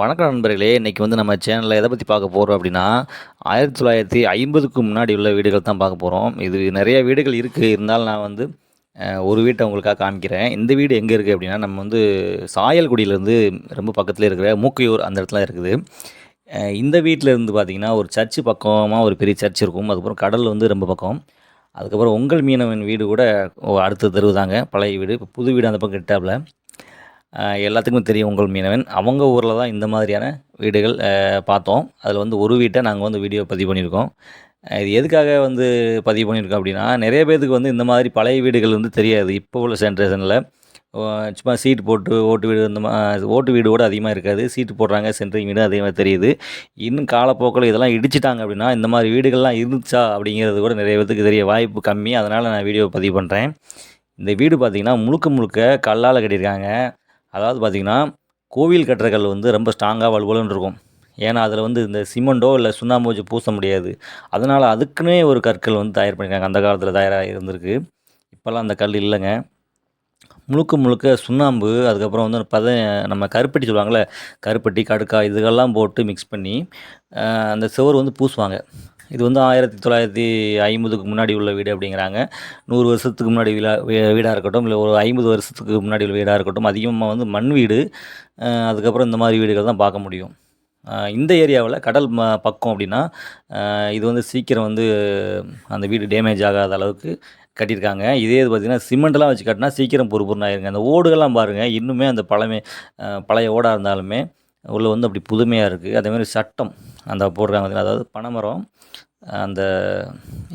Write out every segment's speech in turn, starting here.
வணக்கம் நண்பர்களே. இன்றைக்கி வந்து நம்ம சேனலில் எதை பற்றி பார்க்க போகிறோம் அப்படின்னா ஆயிரத்தி தொள்ளாயிரத்தி ஐம்பதுக்கு முன்னாடி உள்ள வீடுகள் தான் பார்க்க போகிறோம் இது நிறைய வீடுகள் இருக்குது இருந்தாலும் நான் வந்து ஒரு வீட்டை உங்களுக்காக காமிக்கிறேன். இந்த வீடு எங்கே இருக்குது அப்படின்னா நம்ம வந்து சாயல்குடியிலேருந்து ரொம்ப பக்கத்தில் இருக்கிற மூக்கையூர் அந்த இடத்துல இருக்குது. இந்த வீட்டில் இருந்து பார்த்திங்கன்னா ஒரு சர்ச்சு பக்கமாக ஒரு பெரிய சர்ச் இருக்கும். அதுக்கப்புறம் கடல் வந்து ரொம்ப பக்கம். அதுக்கப்புறம் உங்கள் மீனவன் வீடு கூட ஓ, அடுத்த தெருவு தாங்க பழைய வீடு. இப்போ புது வீடு அந்த பக்கம் கிட்டாப்பில். எல்லாத்துக்குமே தெரியும் உங்கள் மீனவன். அவங்க ஊரில் தான் இந்த மாதிரியான வீடுகள் பார்த்தோம். அதில் வந்து ஒரு வீட்டை நாங்கள் வந்து வீடியோ பதிவு பண்ணியிருக்கோம். இது எதுக்காக வந்து பதிவு பண்ணியிருக்கோம் அப்படின்னா நிறைய பேருக்கு வந்து இந்த மாதிரி பழைய வீடுகள் வந்து தெரியாது. இப்போ உள்ள ஜென்ரேஷனில் சும்மா சீட்டு போட்டு ஓட்டு வீடு இந்த மா ஓட்டு வீடு கூட அதிகமாக இருக்காது. சீட்டு போடுறாங்க சென்ட்ரிங் வீடு அதிகமாக தெரியுது. இன்னும் காலப்போக்கில் இதெல்லாம் இடிச்சிட்டாங்க அப்படின்னா இந்த மாதிரி வீடுகள்லாம் இருந்துச்சா அப்படிங்கிறது கூட நிறைய பேருக்கு தெரிய வாய்ப்பு கம்மி. அதனால் நான் வீடியோ பதிவு பண்ணுறேன் இந்த வீடு பார்த்திங்கன்னா முழுக்க முழுக்க கல்லால் கட்டியிருக்காங்க. அதாவது பார்த்திங்கன்னா கோவில் கட்டுற கல் வந்து ரொம்ப ஸ்ட்ராங்காக வலுவலுன்னு இருக்கும். ஏன்னா அதில் வந்து இந்த சிமெண்டோ இல்லை சுண்ணாம்பு வச்சு பூச முடியாது. அதனால் அதுக்குன்னே ஒரு கற்கள் வந்து தயார் பண்ணியிருக்காங்க அந்த காலத்தில் தயாராக இருந்திருக்கு. இப்போல்லாம் அந்த கல் இல்லைங்க. முழுக்க முழுக்க சுண்ணாம்பு அதுக்கப்புறம் வந்து பத நம்ம கருப்பட்டி சொல்லுவாங்கள்ல கருப்பட்டி கடுக்கா இதுகெல்லாம் போட்டு மிக்ஸ் பண்ணி அந்த சுவர் வந்து பூசுவாங்க. இது வந்து ஆயிரத்தி தொள்ளாயிரத்தி ஐம்பதுக்கு முன்னாடி உள்ள வீடு அப்படிங்கிறாங்க. நூறு வருஷத்துக்கு முன்னாடி வீடா வீ- வீடாக இருக்கட்டும் இல்லை ஒரு ஐம்பது வருஷத்துக்கு முன்னாடி உள்ள வீடாக இருக்கட்டும் அதிகமாக வந்து மண் வீடு அதுக்கப்புறம் இந்த மாதிரி வீடுகள் தான் பார்க்க முடியும். இந்த ஏரியாவில் கடல் ம பக்கம் அப்படின்னா இது வந்து சீக்கிரம் வந்து அந்த வீடு டேமேஜ் ஆகாத அளவுக்கு கட்டியிருக்காங்க. இதே இது பார்த்திங்கன்னா சிமெண்ட்லாம் வச்சு கட்டினா சீக்கிரம் பொறுப்புன்னு ஆயிருங்க அந்த ஓடுகள்லாம் பாருங்கள் இன்னுமே அந்த பழமை பழைய ஓடாக இருந்தாலுமே உள்ள வந்து அப்படி புதுமையாக இருக்குது அதேமாதிரி சட்டம் அந்த போடுறாங்க அதாவது பனைமரம் அந்த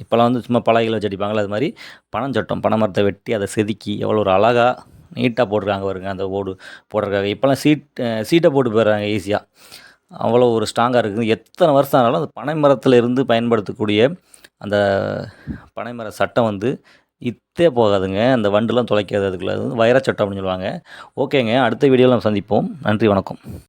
இப்போல்லாம் வந்து சும்மா பலகையில் வச்சு அடிப்பாங்களே அது மாதிரி பனஞ்சட்டம் பனைமரத்தை வெட்டி அதை செதுக்கி எவ்வளோ ஒரு அழகாக நீட்டாக போட்டிருக்காங்க பாருங்க அந்த ஓடு போடுறதுக்காக. இப்போல்லாம் சீட் சீட்டை போட்டு போயிடுறாங்க ஈஸியாக அவ்வளோ ஒரு ஸ்ட்ராங்காக இருக்குது. எத்தனை வருஷம் ஆனாலும் அந்த பனை மரத்தில் இருந்து பயன்படுத்தக்கூடிய அந்த பனைமர சட்டம் வந்து இத்தே போகாதுங்க. அந்த வண்டுலாம் துளைக்காது அதுக்குள்ள. அது வந்து வைரச்சட்டம் அப்படின்னு சொல்லுவாங்க. ஓகேங்க. அடுத்த வீடியோவில் நம்ம சந்திப்போம். நன்றி வணக்கம்.